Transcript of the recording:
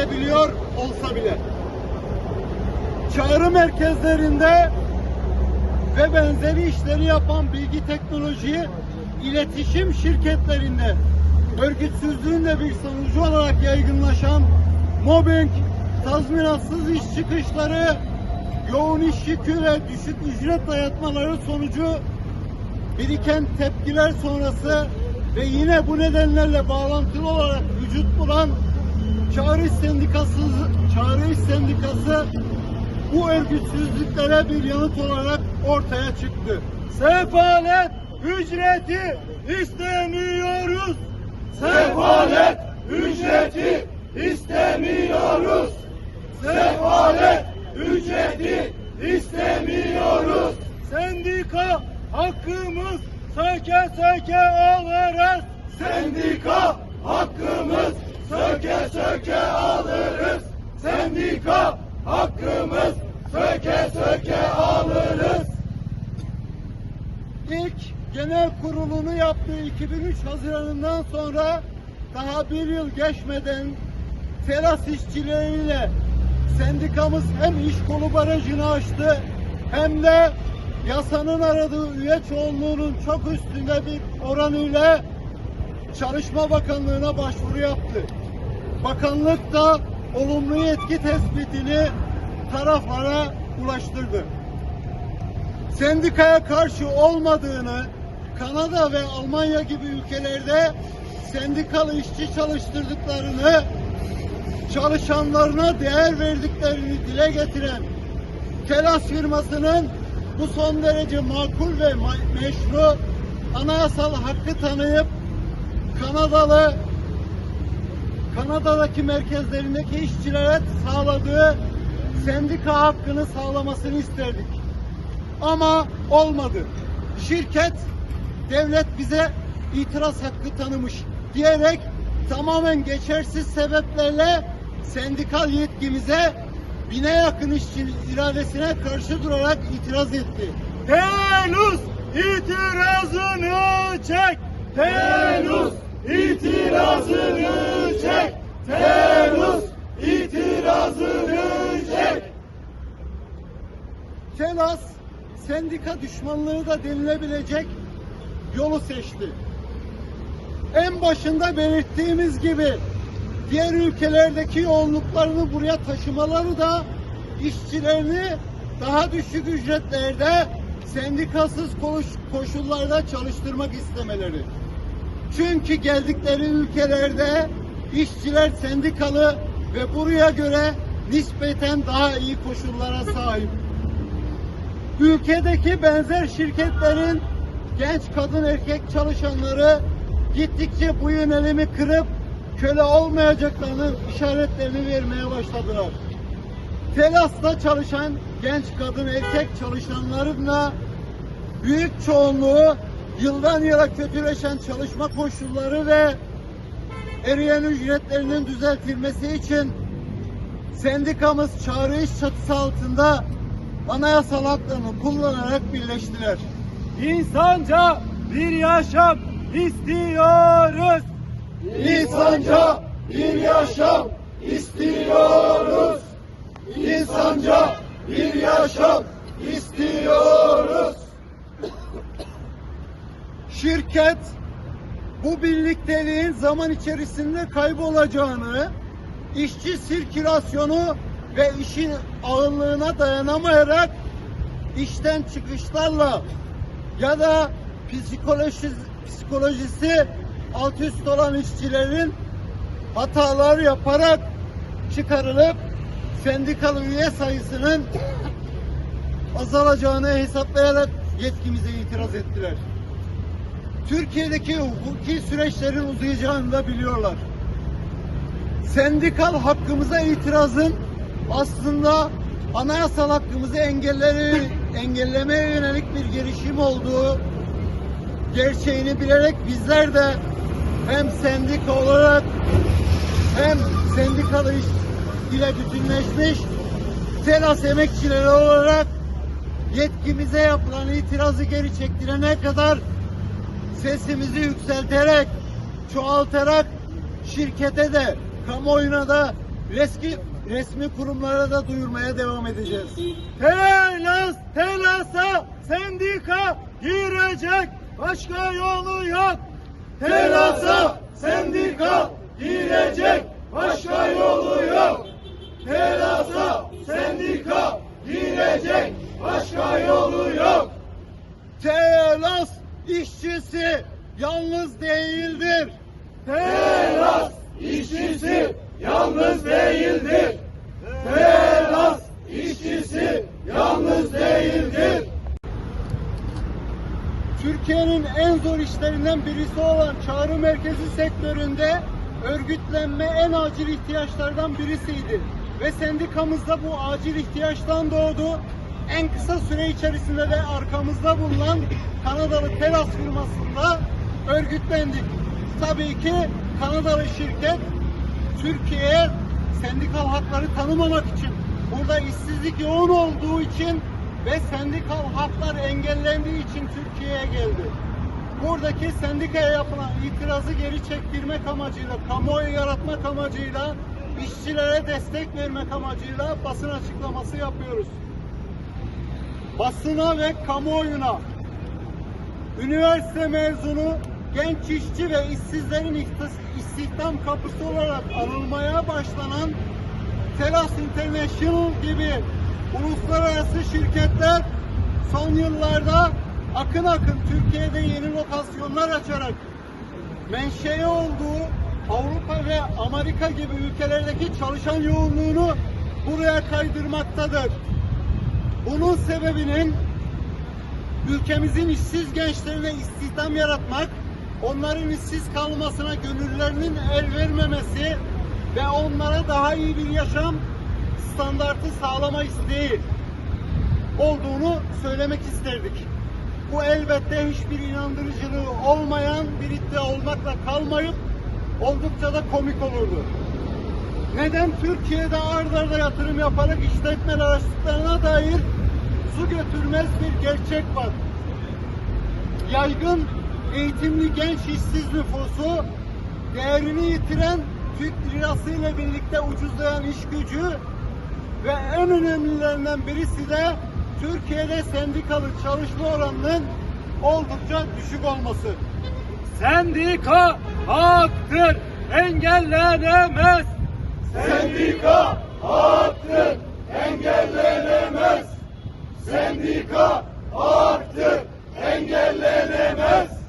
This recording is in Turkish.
edebiliyor olsa bile. Çağrı merkezlerinde ve benzeri işleri yapan bilgi teknoloji iletişim şirketlerinde örgütsüzlüğün de bir sonucu olarak yaygınlaşan mobbing, tazminatsız iş çıkışları, yoğun iş yükü ve düşük ücret dayatmaları sonucu biriken tepkiler sonrası ve yine bu nedenlerle bağlantılı olarak vücut bulan Çağrı Sendikası, Çağrı Sendikası bu örgütsüzlüklere bir yanıt olarak ortaya çıktı. Sefalet ücreti istemiyoruz. Sefalet ücreti istemiyoruz. Sefalet ücreti istemiyoruz. Sendika hakkımız söke söke alırız. Sendika hakkımız söke söke alırız. Sendika hakkımız söke söke alırız. İlk genel kurulunu yaptığı 2003 Haziran'ından sonra daha bir yıl geçmeden teras işçileriyle sendikamız hem iş kolu barajını açtı hem de yasanın aradığı üye çoğunluğunun çok üstünde bir oranıyla Çalışma Bakanlığı'na başvuru yaptı. Bakanlık da olumlu yetki tespitini taraflara ulaştırdı. Sendikaya karşı olmadığını Kanada ve Almanya gibi ülkelerde sendikalı işçi çalıştırdıklarını çalışanlarına değer verdiklerini dile getiren Telas firmasının bu son derece makul ve meşru anayasal hakkı tanıyıp Kanadalı Kanada'daki merkezlerindeki işçilere sağladığı sendika hakkını sağlamasını isterdik. Ama olmadı. Şirket devlet bize itiraz hakkı tanımış diyerek tamamen geçersiz sebeplerle sendikal yetkimize bine yakın işçi iradesine karşı durarak itiraz etti. Henüz itirazını çek! Henüz itirazını çek! Henüz itirazını çek! Telas sendika düşmanlığı da denilebilecek yolu seçti. En başında belirttiğimiz gibi diğer ülkelerdeki yoğunluklarını buraya taşımaları da işçilerini daha düşük ücretlerde sendikasız koş- koşullarda çalıştırmak istemeleri. Çünkü geldikleri ülkelerde işçiler sendikalı ve buraya göre nispeten daha iyi koşullara sahip. Ülkedeki benzer şirketlerin genç kadın erkek çalışanları gittikçe bu yönelimi kırıp köle olmayacaklarının işaretlerini vermeye başladılar. Telas'ta çalışan genç kadın erkek çalışanların da büyük çoğunluğu yıldan yıla kötüleşen çalışma koşulları ve eriyen ücretlerinin düzeltilmesi için sendikamız çağrı iş çatısı altında anayasal haklarını kullanarak birleştiler. İnsanca bir yaşam istiyoruz. İnsanca bir yaşam istiyoruz. İnsanca bir yaşam istiyoruz. Şirket bu birlikteliğin zaman içerisinde kaybolacağını, işçi sirkülasyonu ve işin ağırlığına dayanamayarak işten çıkışlarla ya da psikoloji, psikolojisi alt üst olan işçilerin hatalar yaparak çıkarılıp sendikalı üye sayısının azalacağını hesaplayarak yetkimize itiraz ettiler. Türkiye'deki hukuki süreçlerin uzayacağını da biliyorlar. Sendikal hakkımıza itirazın aslında anayasal hakkımızı engelleri, engellemeye yönelik bir girişim olduğu gerçeğini bilerek bizler de hem sendika olarak hem sendikalı iş ile bütünleşmiş telas emekçileri olarak yetkimize yapılan itirazı geri çektirene kadar sesimizi yükselterek, çoğaltarak şirkete de, kamuoyuna da resmi, resmi kurumlara da duyurmaya devam edeceğiz. Telas, telasa, sendika girecek, başka yolu yok. Telasa, sendika girecek, başka yolu yok. Telasa, sendika girecek, başka yolu yok. Telas işçisi yalnız değildir. Telas işçisi yalnız değildir. Telas işçisi yalnız değildir. Türkiye'nin en zor işlerinden birisi olan çağrı merkezi sektöründe örgütlenme en acil ihtiyaçlardan birisiydi. Ve sendikamızda bu acil ihtiyaçtan doğdu. En kısa süre içerisinde de arkamızda bulunan Kanadalı Teras firmasında örgütlendik. Tabii ki Kanadalı şirket Türkiye'ye sendikal hakları tanımamak için, burada işsizlik yoğun olduğu için ve sendikal haklar engellendiği için Türkiye'ye geldi. Buradaki sendikaya yapılan itirazı geri çektirmek amacıyla, kamuoyu yaratmak amacıyla, işçilere destek vermek amacıyla basın açıklaması yapıyoruz. Basına ve kamuoyuna üniversite mezunu genç işçi ve işsizlerin istihdam kapısı olarak anılmaya başlanan Telas International gibi uluslararası şirketler son yıllarda akın akın Türkiye'de yeni lokasyonlar açarak menşei olduğu Avrupa ve Amerika gibi ülkelerdeki çalışan yoğunluğunu buraya kaydırmaktadır. Bunun sebebinin ülkemizin işsiz gençlerine istihdam yaratmak, onların işsiz kalmasına gönüllerinin el vermemesi ve onlara daha iyi bir yaşam standartı sağlama isteği olduğunu söylemek isterdik. Bu elbette hiçbir inandırıcılığı olmayan bir iddia olmakla kalmayıp oldukça da komik olurdu. Neden Türkiye'de ard arda yatırım yaparak işletmeler açtıklarına dair su götürmez bir gerçek var. Yaygın eğitimli genç işsiz nüfusu, değerini yitiren Türk lirası ile birlikte ucuzlayan iş gücü ve en önemlilerinden birisi de Türkiye'de sendikalı çalışma oranının oldukça düşük olması. Sendika haktır, engellenemez. Sendika haktır, engellenemez. Sendika haktır, engellenemez.